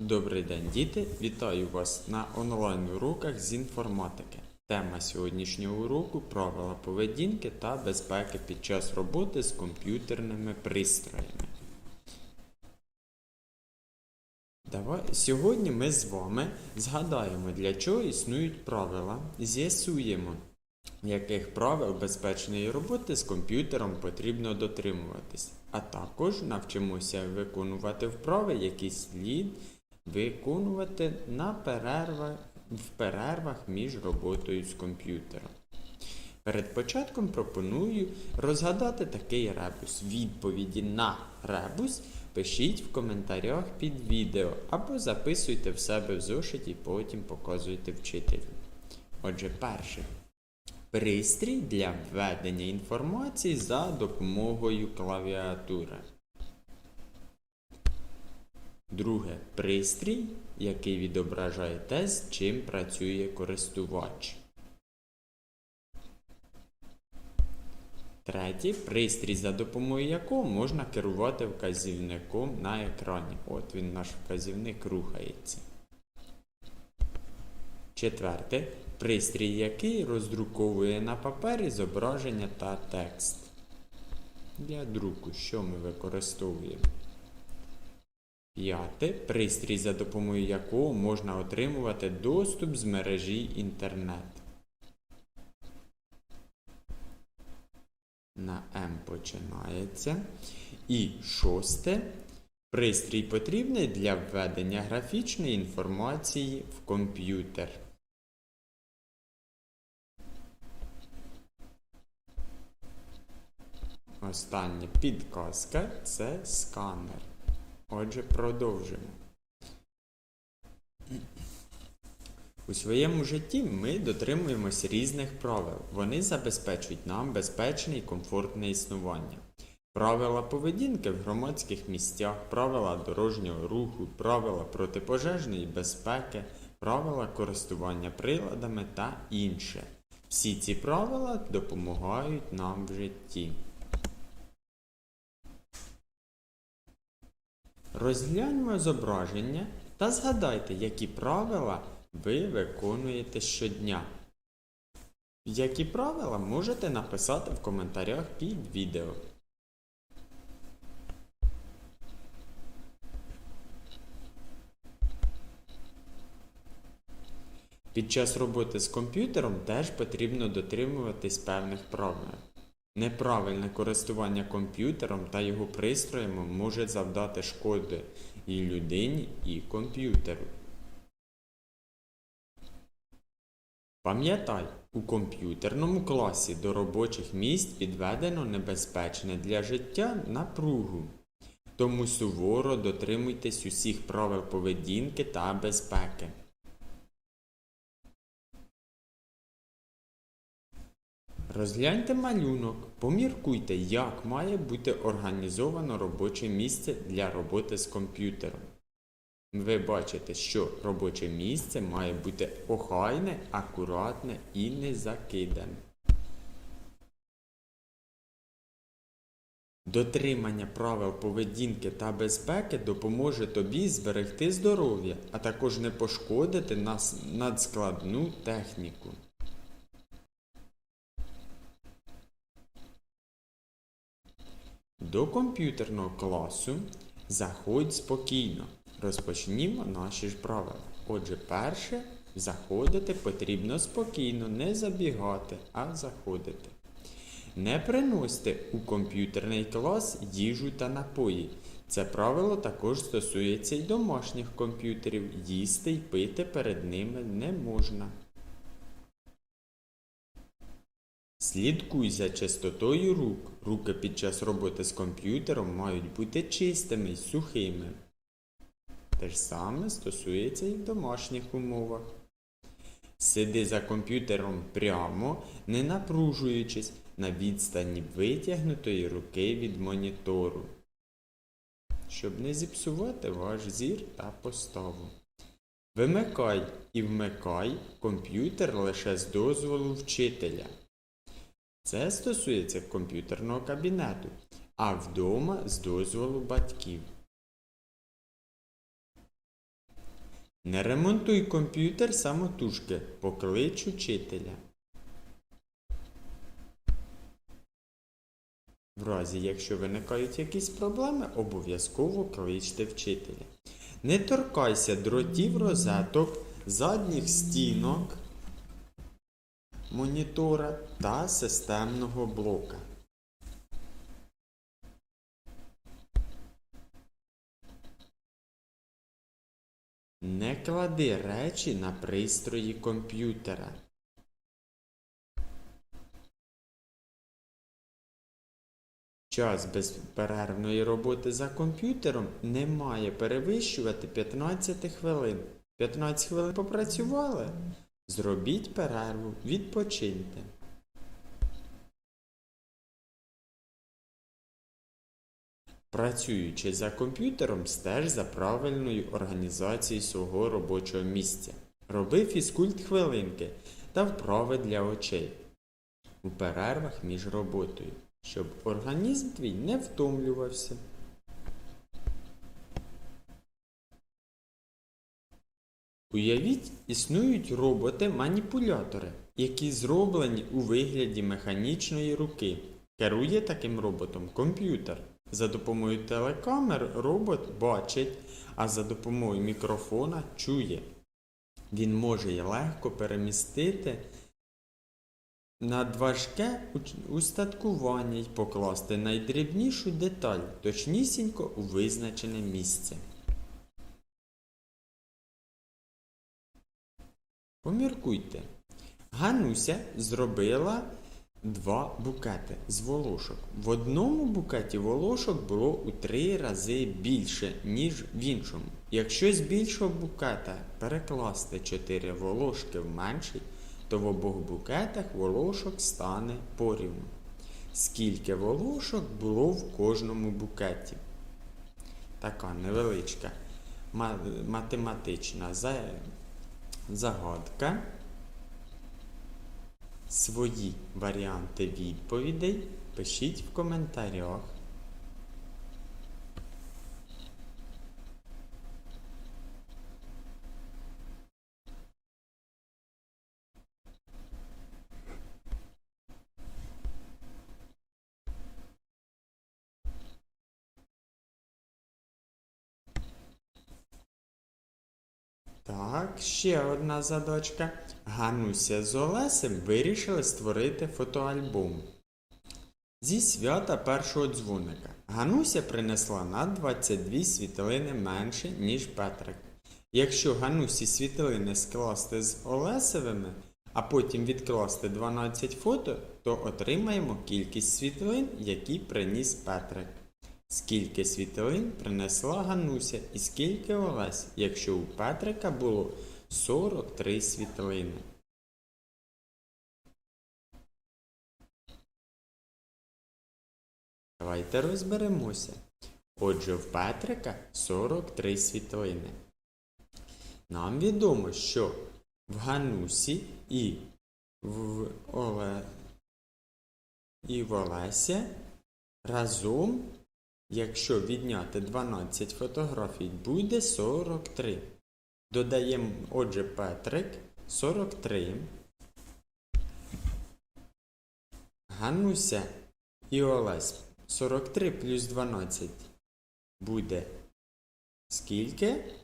Добрий день, діти! Вітаю вас на онлайн-уроках з інформатики. Тема сьогоднішнього уроку правила поведінки та безпеки під час роботи з комп'ютерними пристроями. Давай, сьогодні ми з вами згадаємо, для чого існують правила, з'ясуємо, яких правил безпечної роботи з комп'ютером потрібно дотримуватись, а також навчимося виконувати вправи, які слід виконувати на перервах, в перервах між роботою з комп'ютером. Перед початком пропоную розгадати такий ребус. Відповіді на ребус пишіть в коментарях під відео або записуйте в себе в зошиті, потім показуйте вчителю. Отже, перше. Пристрій для введення інформації за допомогою клавіатури. Друге. Пристрій, який відображає те, з чим працює користувач. Третє. Пристрій, за допомогою якого можна керувати вказівником на екрані. От він, наш вказівник, рухається. Четверте. Пристрій, який роздруковує на папері зображення та текст. Для друку, що ми використовуємо? П'яте. Пристрій, за допомогою якого можна отримувати доступ з мережі інтернет. На М починається. І шосте. Пристрій потрібний для введення графічної інформації в комп'ютер. Остання підказка це сканер. Отже, продовжимо. У своєму житті ми дотримуємось різних правил. Вони забезпечують нам безпечне і комфортне існування. Правила поведінки в громадських місцях, правила дорожнього руху, правила протипожежної безпеки, правила користування приладами та інше. Всі ці правила допомагають нам в житті. Розгляньмо зображення та згадайте, які правила ви виконуєте щодня. Які правила можете написати в коментарях під відео. Під час роботи з комп'ютером теж потрібно дотримуватись певних правил. Неправильне користування комп'ютером та його пристроями може завдати шкоди і людині, і комп'ютеру. Пам'ятай, у комп'ютерному класі до робочих місць підведено небезпечне для життя напругу. Тому суворо дотримуйтесь усіх правил поведінки та безпеки. Розгляньте малюнок, поміркуйте, як має бути організовано робоче місце для роботи з комп'ютером. Ви бачите, що робоче місце має бути охайне, акуратне і не закидане. Дотримання правил поведінки та безпеки допоможе тобі зберегти здоров'я, а також не пошкодити нас надскладну техніку. До комп'ютерного класу заходь спокійно. Розпочнімо наші ж правила. Отже, перше, заходити потрібно спокійно, не забігати, а заходити. Не приносьте у комп'ютерний клас їжу та напої. Це правило також стосується й домашніх комп'ютерів. Їсти й пити перед ними не можна. Слідкуй за чистотою рук. Руки під час роботи з комп'ютером мають бути чистими й сухими. Те ж саме стосується і в домашніх умовах. Сиди за комп'ютером прямо, не напружуючись на відстані витягнутої руки від монітору, щоб не зіпсувати ваш зір та поставу. Вимикай і вмикай комп'ютер лише з дозволу вчителя. Це стосується комп'ютерного кабінету, а вдома з дозволу батьків. Не ремонтуй комп'ютер самотужки, поклич учителя. В разі, якщо виникають якісь проблеми, обов'язково кличте вчителя. Не торкайся дротів розеток, задніх стінок монітора та системного блока. Не клади речі на пристрої комп'ютера. Час безперервної роботи за комп'ютером не має перевищувати 15 хвилин. 15 хвилин попрацювали? Зробіть перерву, відпочиньте. Працюючи за комп'ютером, стеж за правильною організацією свого робочого місця. Роби фізкульт хвилинки та вправи для очей у перервах між роботою, щоб організм твій не втомлювався. Уявіть, існують роботи-маніпулятори, які зроблені у вигляді механічної руки. Керує таким роботом комп'ютер. За допомогою телекамер робот бачить, а за допомогою мікрофона чує. Він може легко перемістити надважке устаткування й покласти найдрібнішу деталь точнісінько у визначене місце. Поміркуйте. Гануся зробила два букети з волошок. В одному букеті волошок було у три рази більше, ніж в іншому. Якщо з більшого букета перекласти чотири волошки в менший, то в обох букетах волошок стане порівну. Скільки волошок було в кожному букеті? Така невеличка математична загадка. Свої варіанти відповідей пишіть в коментарях. Так, ще одна задачка. Гануся з Олесем вирішили створити фотоальбом. Зі свята першого дзвоника. Гануся принесла на 22 світлини менше, ніж Петрик. Якщо Ганусі світлини скласти з Олесевими, а потім відкласти 12 фото, то отримаємо кількість світлин, які приніс Петрик. Скільки світлин принесла Гануся і скільки Олесь, якщо у Петрика було 43 світлини. Давайте розберемося. Отже, в Петрика 43 світлини. Нам відомо, що в Ганусі і в Оле... і в Олесі разом Якщо відняти 12 фотографій, буде 43. Додаємо, отже, Петрик 43. Гануся і Олесь 43 плюс 12 буде скільки?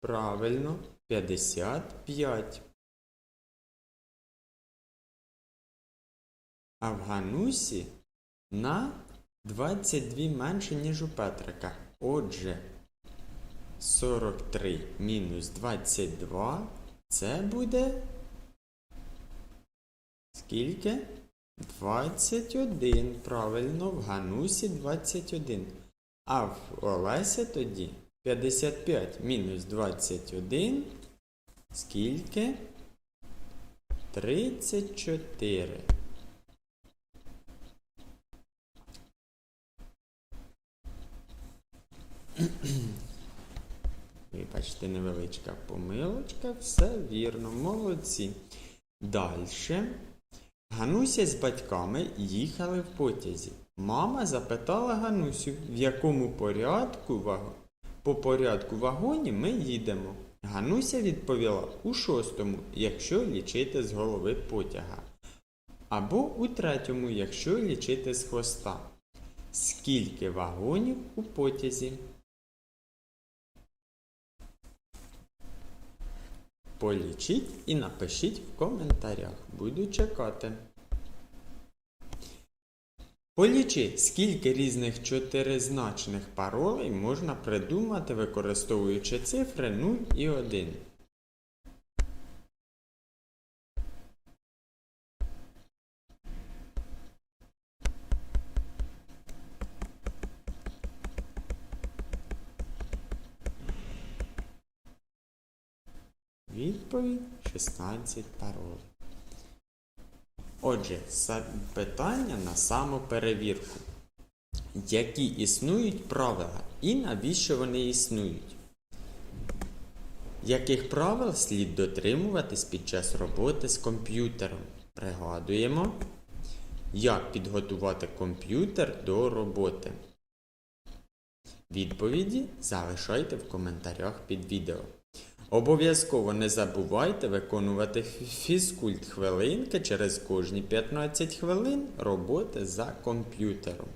Правильно, 55. А в Ганусі на 22 менше, ніж у Петрика. Отже, 43 мінус 22 це буде. Скільки? 21. Правильно, в Ганусі 21. А в Олесі тоді 55 мінус 21. Скільки? 34. Вибачте, невеличка помилочка, все вірно, молодці. Далі. Гануся з батьками їхали в потязі. Мама запитала Ганусю, в якому порядку ва- по порядку вагонів ми їдемо. Гануся відповіла у шостому, якщо лічити з голови потяга. Або у третьому, якщо лічити з хвоста. Скільки вагонів у потязі? Полічіть і напишіть в коментарях. Буду чекати. Полічи, скільки різних чотиризначних паролей можна придумати, використовуючи цифри 0 і 1. Відповідь 16 паролей. Отже, питання на самоперевірку. Які існують правила і навіщо вони існують? Яких правил слід дотримуватись під час роботи з комп'ютером? Пригадуємо. Як підготувати комп'ютер до роботи? Відповіді залишайте в коментарях під відео. Обов'язково не забувайте виконувати фізкульт хвилинки через кожні 15 хвилин роботи за комп'ютером.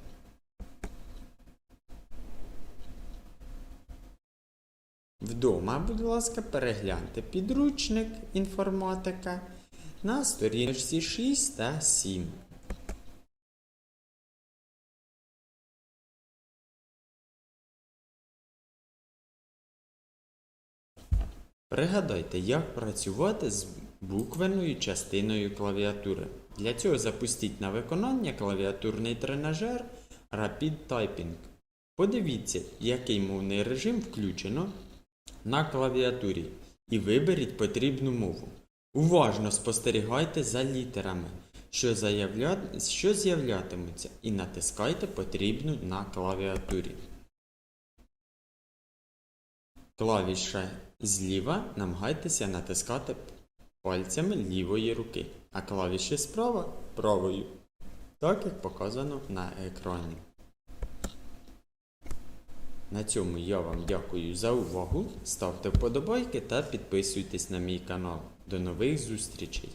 Вдома, будь ласка, перегляньте підручник інформатика на сторіночці 6 та 7. Пригадайте, як працювати з буквенною частиною клавіатури. Для цього запустіть на виконання клавіатурний тренажер Rapid Typing. Подивіться, який мовний режим включено на клавіатурі і виберіть потрібну мову. Уважно спостерігайте за літерами, що, заявля... що з'являтимуться, і натискайте потрібну на клавіатурі. Клавіша зліва намагайтеся натискати пальцями лівої руки, а клавіші справа правою, так як показано на екрані. На цьому я вам дякую за увагу. Ставте вподобайки та підписуйтесь на мій канал. До нових зустрічей!